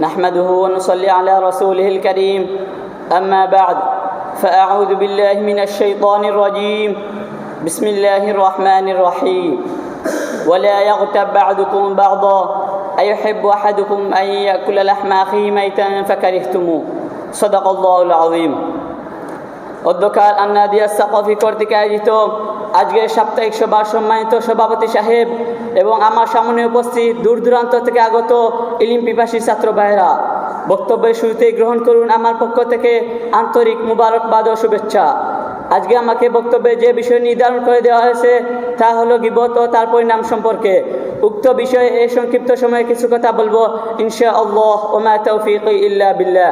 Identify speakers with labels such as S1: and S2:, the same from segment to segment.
S1: نحمده ونصلي على رسوله الكريم. أما بعد فأعوذ بالله من الشيطان الرجيم. بسم الله الرحمن الرحيم. ولا يغتب بعضكم بعضا. أيحب أحدكم أن يأكل لحم أخيه ميتا فكرهتموه. صدق الله العظيم. অধ্যকার আন্নাদিয়া সাকফি কর্তৃক আয়োজিত আজকের সাপ্তাহিক সভার সম্মানিত সভাপতি সাহেব এবং আমার সামনে উপস্থিত দূর দূরান্ত থেকে আগত ইলিম পিপাসী ছাত্র ভাইয়েরা, বক্তব্যের শুরুতেই গ্রহণ করুন আমার পক্ষ থেকে আন্তরিক মুবারকবাদ ও শুভেচ্ছা। আজকে আমাকে বক্তব্যে যে বিষয় নির্ধারণ করে দেওয়া হয়েছে তা হলো গিবত ও তার পরিণাম সম্পর্কে। উক্ত বিষয়ে এই সংক্ষিপ্ত সময়ে কিছু কথা বলব ইনশা আল্লাহ ওমা তৌফিক ইল্লা বিল্লাহ।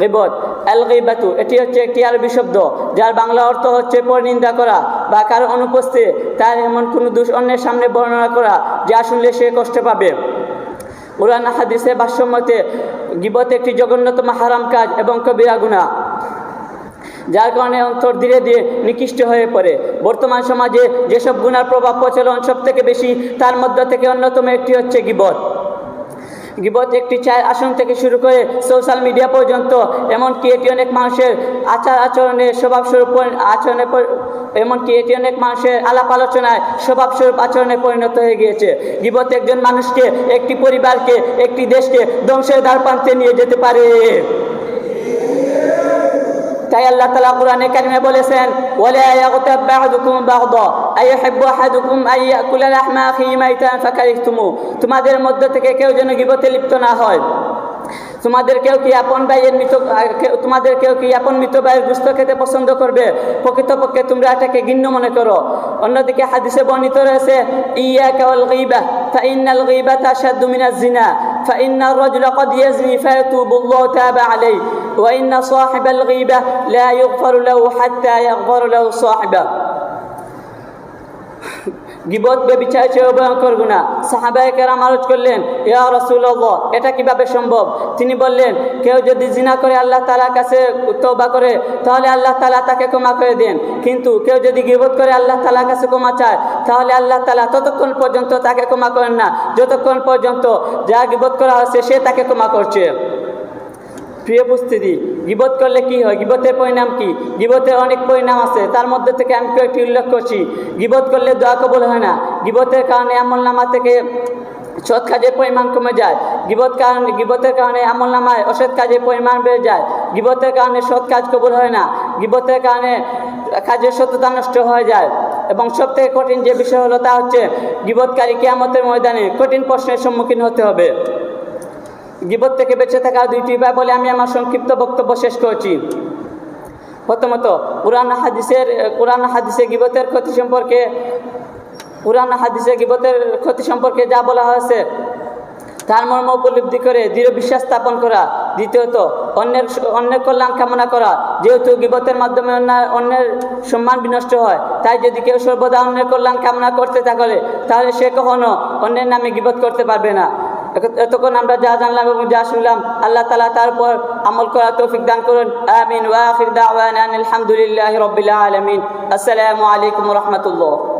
S1: গিবত আল গিবাতু এটি হচ্ছে একটি আরবি শব্দ, যার বাংলা অর্থ হচ্ছে পরনিন্দা করা বা কারও অনুপস্থিতি, তার এমন কোনো দোষ অন্যের সামনে বর্ণনা করা, যা শুনলে সে কষ্ট পাবে। কোরআন হাদিসে ভাষ্যমতে, গিবত একটি জঘন্যতম হারাম কাজ এবং কবিরা গুণা যার কারণে অন্তর ধীরে ধীরে নিকৃষ্ট হয়ে পড়ে। বর্তমান সমাজে যেসব গুণার প্রভাব প্রচলন সব থেকে বেশি, তার মধ্য থেকে অন্যতম একটি হচ্ছে গিবত। গিবত একটি চায়ের আসন থেকে শুরু করে সোশ্যাল মিডিয়া পর্যন্ত, এমনকি এটি অনেক মানুষের আচার আচরণে স্বভাবস্বরূপ আচরণে এমনকি এটি অনেক মানুষের আলাপ আলোচনায় স্বভাবস্বরূপ আচরণে পরিণত হয়ে গিয়েছে। গিবত একজন মানুষকে, একটি পরিবারকে, একটি দেশকে ধ্বংসের দ্বার প্রান্তে নিয়ে যেতে পারে। তাই আল্লাহ তালা কোরআনে কারিমে বলেছেন, ওয়ালা ইয়াগতাব বা'দুকুম বা'দা। আইয়ুহিব্বু আহাদুকুম আন ইয়াকুলা লাহমা আখিহি মাইতান ফাকারিহতুমু তোমাদের মধ্য থেকে কেউ যেন গিবতে লিপ্ত না হয় তোমাদের কেউ কি আপন ভাইয়ের মৃত তোমাদের কেউ কি আপন মৃত ভাইয়ের গুস্ত খেতে পছন্দ করবে প্রকৃতপক্ষে তোমরা এটাকে ঘিন্ন মনে করো অন্যদিকে হাদিসে বর্ণিত রয়েছে ইয়া কেবল গইবা فإن الغيبة أشد من الزنا فإن الرجل قد يزني فيتوب الله تاب عليه وإن صاحب الغيبة لا يغفر له حتى يغفر له صاحبه গিবত বেবিচার চেয়েও ভয়ঙ্কর গুণা। সাহাবায়ে কেরাম আলোচ করলেন, ইয়া রসুল্লাহ এটা কীভাবে সম্ভব? তিনি বললেন, কেউ যদি জিনা করে আল্লাহ তালার কাছে তৌবা করে, তাহলে আল্লাহ তালা তাকে ক্ষমা করে দেন। কিন্তু কেউ যদি গিবত করে আল্লাহ তালার কাছে ক্ষমা চায়, তাহলে আল্লাহ তালা ততক্ষণ পর্যন্ত তাকে ক্ষমা করেন না। যতক্ষণ পর্যন্ত যা গিবত করা হচ্ছে সে তাকে ক্ষমা করছে। প্রিয় উপস্থিতি, গিবত করলে কি হয়? গিবতের পরিণাম কি? গিবতের অনেক পরিণাম আছে, তার মধ্যে থেকে আমি কয়েকটি উল্লেখ করছি। গিবত করলে দোয়া কবল হয় না। গিবতের কারণে আমল নামা থেকে সৎ কাজের পরিমাণ কমে যায়। গিবত কারণে, গিবতের কারণে আমল নামায় অসৎ কাজের পরিমাণ বেড়ে যায়। গিবতের কারণে সৎ কাজ কবল হয় না। গিবতের কারণে কাজের সত্যতা নষ্ট হয়ে যায়। এবং সব থেকে কঠিন যে বিষয় হলো তা হচ্ছে গিবতকারী কেয়ামতের ময়দানে কঠিন প্রশ্নের সম্মুখীন হতে হবে। গিবত থেকে বেঁচে থাকা দুইটি উপায় বলে আমি আমার সংক্ষিপ্ত বক্তব্য শেষ করছি। প্রথমত, কোরআন হাদিসের, কোরআন হাদিসে গিবতের ক্ষতি সম্পর্কে, কোরআন হাদিসে গিবতের ক্ষতি সম্পর্কে যা বলা হয়েছে, তার মর্ম উপলব্ধি করে দৃঢ় বিশ্বাস স্থাপন করা। দ্বিতীয়ত, অন্যের অন্যের কল্যাণ কামনা করা। যেহেতু গিবতের মাধ্যমে অন্যের সম্মান বিনষ্ট হয়, তাই যদি কেউ সর্বদা অন্যের কল্যাণ কামনা করতে থাকলে তাহলে সে কখনো অন্যের নামে গিবত করতে পারবে না। এতক্ষণ আমরা যা জানলাম এবং যা শুনলাম, আল্লাহ তালা তারপর আমল করা তৌফিক দান করুন। আমিন। ওয়াখির দাওয়ান আলহামদুলিল্লাহ রবিল্লা আলমিন। আসসালামু আলাইকুম রহমতুল্লাহ।